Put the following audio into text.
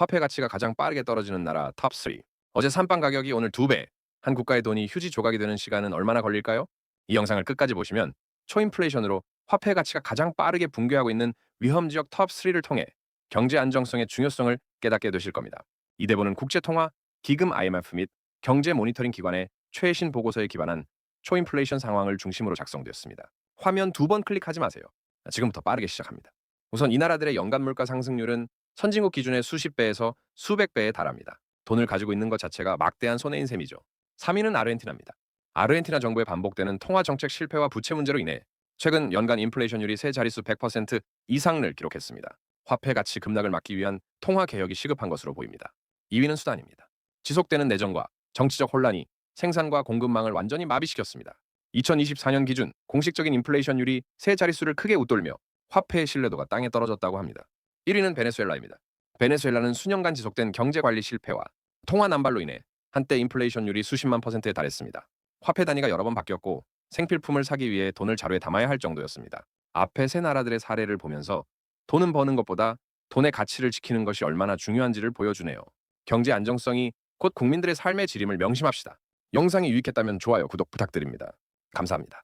화폐 가치가 가장 빠르게 떨어지는 나라 탑3. 어제 산빵 가격이 오늘 2배. 한 국가의 돈이 휴지 조각이 되는 시간은 얼마나 걸릴까요? 이 영상을 끝까지 보시면 초인플레이션으로 화폐 가치가 가장 빠르게 붕괴하고 있는 위험 지역 탑3를 통해 경제 안정성의 중요성을 깨닫게 되실 겁니다. 이 대본은 국제통화 기금 IMF 및 경제 모니터링 기관의 최신 보고서에 기반한 초인플레이션 상황을 중심으로 작성되었습니다. 화면 두 번 클릭하지 마세요. 지금부터 빠르게 시작합니다. 우선 이 나라들의 연간 물가 상승률은 선진국 기준의 수십 배에서 수백 배에 달합니다. 돈을 가지고 있는 것 자체가 막대한 손해인 셈이죠. 3위는 아르헨티나입니다. 아르헨티나 정부의 반복되는 통화 정책 실패와 부채 문제로 인해 최근 연간 인플레이션율이 세 자릿수 100% 이상을 기록했습니다. 화폐 가치 급락을 막기 위한 통화 개혁이 시급한 것으로 보입니다. 2위는 수단입니다. 지속되는 내전과 정치적 혼란이 생산과 공급망을 완전히 마비시켰습니다. 2024년 기준 공식적인 인플레이션율이 세 자릿수를 크게 웃돌며 화폐의 신뢰도가 땅에 떨어졌다고 합니다. 1위는 베네수엘라입니다. 베네수엘라는 수년간 지속된 경제 관리 실패와 통화 남발로 인해 한때 인플레이션율이 수십만 퍼센트에 달했습니다. 화폐 단위가 여러 번 바뀌었고 생필품을 사기 위해 돈을 자루에 담아야 할 정도였습니다. 앞에 세 나라들의 사례를 보면서 돈은 버는 것보다 돈의 가치를 지키는 것이 얼마나 중요한지를 보여주네요. 경제 안정성이 곧 국민들의 삶의 지림을 명심합시다. 영상이 유익했다면 좋아요, 구독 부탁드립니다. 감사합니다.